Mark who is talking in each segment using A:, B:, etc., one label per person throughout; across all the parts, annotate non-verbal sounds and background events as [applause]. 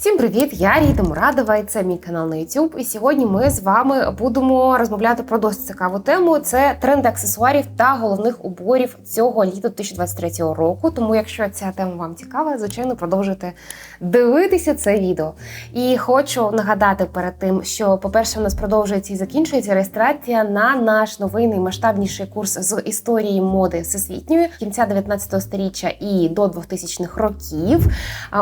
A: Всім привіт! Я Ріта Мурадова, і це мій канал на YouTube. І сьогодні ми з вами будемо розмовляти про досить цікаву тему. Це тренди аксесуарів та головних уборів цього літа 2023 року. Тому, якщо ця тема вам цікава, звичайно, продовжуйте дивитися це відео. І хочу нагадати перед тим, що, по-перше, у нас продовжується і закінчується реєстрація на наш новий наймасштабніший курс з історії моди всесвітньої кінця 19 століття і до 2000-х років.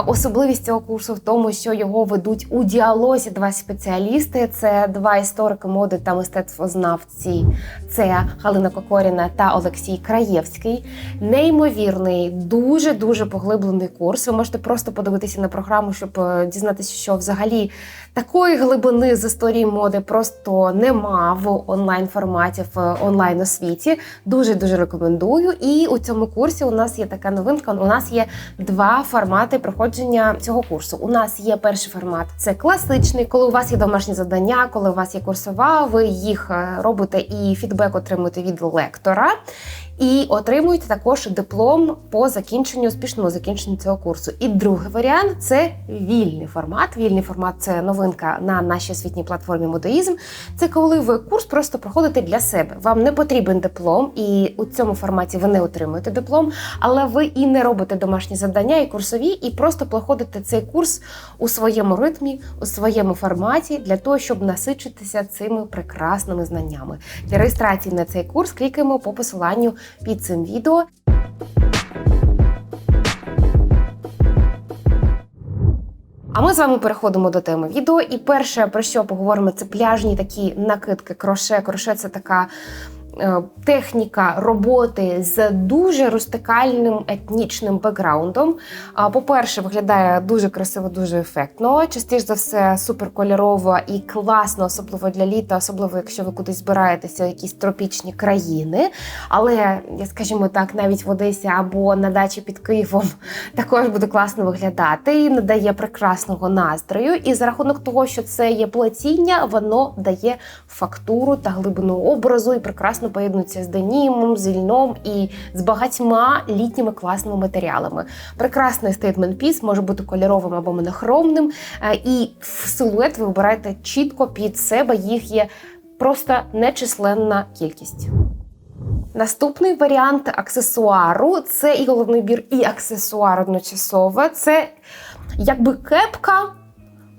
A: Особливість цього курсу в тому, що його ведуть у діалозі два спеціалісти: це два історики моди та мистецтвознавці. Це Галина Кокоріна та Олексій Краєвський. Неймовірний, дуже дуже поглиблений курс. Ви можете просто подивитися на програму, щоб е, дізнатися, що взагалі такої глибини з історії моди просто нема в онлайн форматі в онлайн освіті. Дуже дуже рекомендую. І у цьому курсі у нас є така новинка. У нас є два формати проходження цього курсу. У нас є перший формат це класичний, коли у вас є домашні завдання, коли у вас є курсова, ви їх е, робите і фідбек отримуєте від лектора. І отримуєте також диплом по закінченню успішному закінченню цього курсу. І другий варіант це вільний формат. Вільний формат це новинка на нашій освітній платформі Модоїзм. Це коли ви курс просто проходите для себе. Вам не потрібен диплом, і у цьому форматі ви не отримуєте диплом, але ви і не робите домашні завдання і курсові, і просто проходите цей курс у своєму ритмі, у своєму форматі для того, щоб насичитися цими прекрасними знаннями. Для реєстрації на цей курс клікаємо по посиланню під цим відео. А ми з вами переходимо до теми відео. І перше, про що поговоримо, це пляжні такі накидки. Кроше. Кроше це така. Е, Техніка роботи з дуже рустикальним етнічним бекграундом. По-перше, виглядає дуже красиво, дуже ефектно. Частіше за все, суперкольорово і класно, особливо для літа, особливо якщо ви кудись збираєтеся в якісь тропічні країни. Але скажімо так, навіть в Одесі або на дачі під Києвом [laughs] також буде класно виглядати і надає прекрасного настрою. І за рахунок того, що це є плетіння, воно дає фактуру та глибину образу і прекрасно поєднується з денімом, з льном і з багатьма літніми класними матеріалами. Прекрасний стейтмент піс може бути кольоровим або монохромним, е, і силует ви обираєте чітко під себе. Їх є просто нечисленна кількість. Наступний варіант аксесуару це і головний бір, і аксесуар одночасово. Це якби кепка.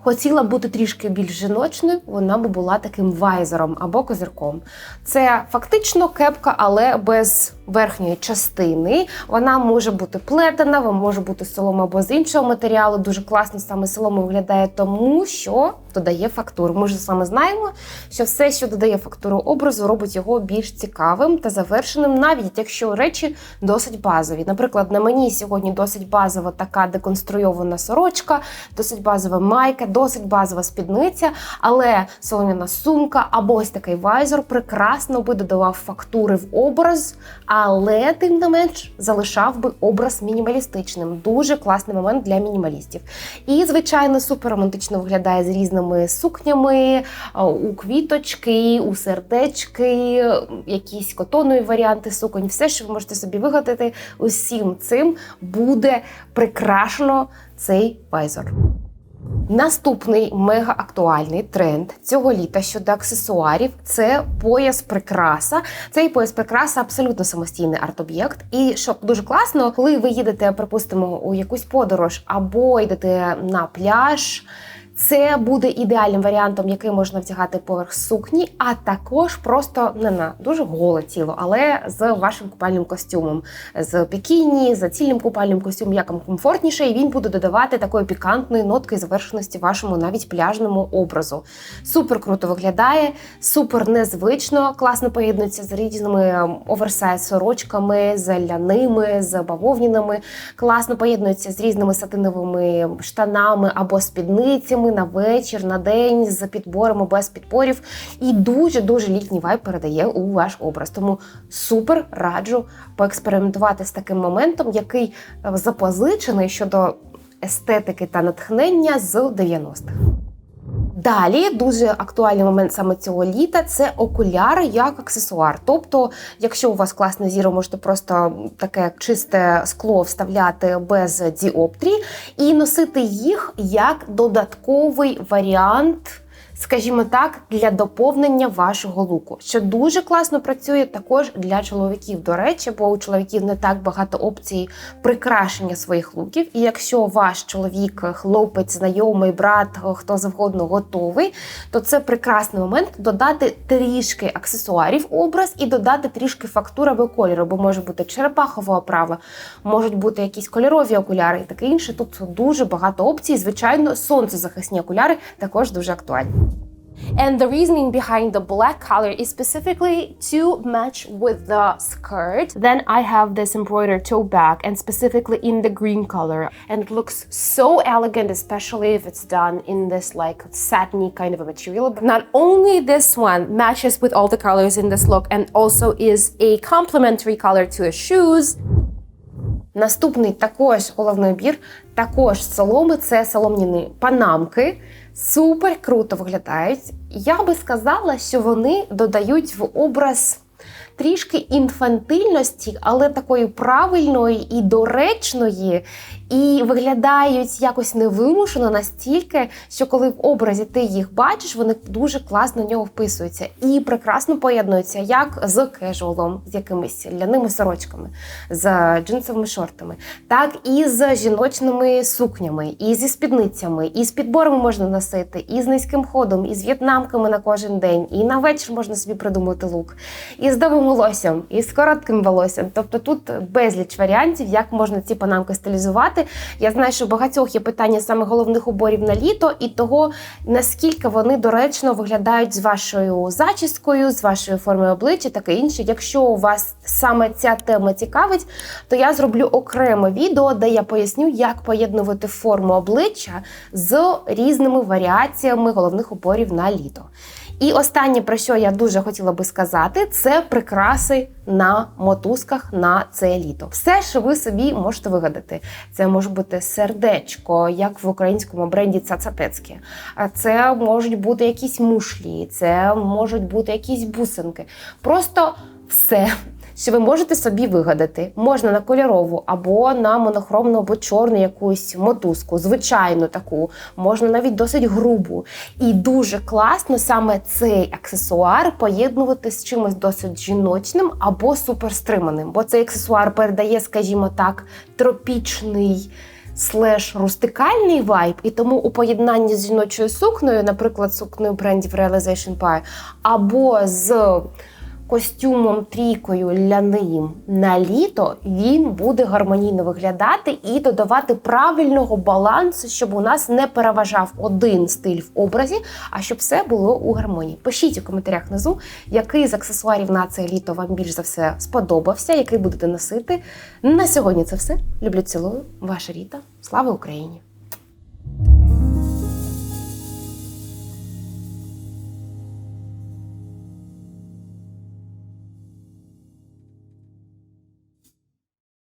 A: Хотіла бути трішки більш жіночною, вона би була таким вайзером або козирком. Це фактично кепка, але без верхньої частини. Вона може бути плетена, вона може бути з соломи або з іншого матеріалу. Дуже класно саме солома виглядає, тому що додає фактуру. Ми ж вами знаємо, що все, що додає фактуру образу, робить його більш цікавим та завершеним, навіть якщо речі досить базові. Наприклад, на мені сьогодні досить базова така деконструйована сорочка, досить базова майка, досить базова спідниця, але солом'яна сумка або ось такий вайзер прекрасно би додавав фактури в образ, але тим не менш залишав би образ мінімалістичним. Дуже класний момент для мінімалістів. І, звичайно, супер романтично виглядає з різними сукнями, у квіточки, у сердечки, якісь котонові варіанти суконь. Все, що ви можете собі вигадати, усім цим буде прикрашено цей вайзер. Наступний мега актуальний тренд цього літа щодо аксесуарів це пояс прикраса. Цей пояс прикраса абсолютно самостійний арт-об'єкт. І що дуже класно, коли ви їдете, припустимо, у якусь подорож або йдете на пляж. Це буде ідеальним варіантом, який можна вдягати поверх сукні, а також просто не на дуже голе тіло, але з вашим купальним костюмом, з бікіні, з цільним купальним костюмом, як вам комфортніше, і він буде додавати такої пікантної нотки завершеності вашому навіть пляжному образу. Супер круто виглядає, супер незвично, класно поєднується з різними оверсайз сорочками, з ляними, з бавовнінами. Класно поєднується з різними сатиновими штанами або спідницями на вечір, на день з підборами без підборів. І дуже дуже літній вайб передає у ваш образ. Тому супер раджу поекспериментувати з таким моментом, який е, запозичений щодо естетики та натхнення з 90-х. Далі дуже актуальний момент саме цього літа це окуляри як аксесуар. Тобто, якщо у вас класне зіро, можете просто таке чисте скло вставляти без діоптрі і носити їх як додатковий варіант. Скажімо так, для доповнення вашого луку, що дуже класно працює також для чоловіків. До речі, бо у чоловіків не так багато опцій прикрашення своїх луків. І якщо ваш чоловік, хлопець, знайомий, брат, хто завгодно готовий, то це прекрасний момент додати трішки аксесуарів образ і додати трішки фактури або кольору, бо може бути черепахова оправа, можуть бути якісь кольорові окуляри і таке інше. Тут дуже багато опцій. Звичайно, сонцезахисні окуляри також дуже актуальні. And the reasoning behind the black color is specifically to match with the skirt. Then I have this embroidered tote bag and specifically in the green color. And it looks so elegant, especially if it's done in this like satiny kind of a material. But not only this one matches with all the colors in this look and also is a complementary color to the shoes. Наступний також головний убір, також з соломи, це солом'яні панамки. Супер круто виглядають. Я би сказала, що вони додають в образ трішки інфантильності, але такої правильної і доречної, і виглядають якось невимушено настільки, що коли в образі ти їх бачиш, вони дуже класно в нього вписуються і прекрасно поєднуються як з кежуалом, з якимись ляними сорочками, з джинсовими шортами, так і з жіночними сукнями, і зі спідницями, і з підборами можна носити, і з низьким ходом, і з в'єтнамками на кожен день, і на вечір можна собі придумати лук, і з довгим волоссям, і з коротким волоссям. Тобто тут безліч варіантів, як можна ці панамки стилізувати. Я знаю, що багатьох є питання саме головних уборів на літо і того, наскільки вони доречно виглядають з вашою зачіскою, з вашою формою обличчя, таке інше. Якщо у вас саме ця тема цікавить, то я зроблю окреме відео, де я поясню, як поєднувати форму обличчя з різними варіаціями головних уборів на літо. І останнє, про що я дуже хотіла би сказати, це прикраси на мотузках на це літо. Все, що ви собі можете вигадати. Це може бути сердечко, як в українському бренді Цацапецьке. А це можуть бути якісь мушлі, це можуть бути якісь бусинки. Просто все. Що ви можете собі вигадати, можна на кольорову або на монохромну або чорну якусь мотузку, звичайну таку, можна навіть досить грубу. І дуже класно саме цей аксесуар поєднувати з чимось досить жіночним або суперстриманим. Бо цей аксесуар передає, скажімо так, тропічний. Слеш рустикальний вайб, і тому у поєднанні з жіночою сукнею, наприклад, сукнею брендів Realization Pie, або з костюмом трійкою ляним на літо він буде гармонійно виглядати і додавати правильного балансу, щоб у нас не переважав один стиль в образі, а щоб все було у гармонії. Пишіть у коментарях внизу, який з аксесуарів на це літо вам більш за все сподобався, який будете носити. На сьогодні це все. Люблю цілую, ваша Ріта. Слава Україні!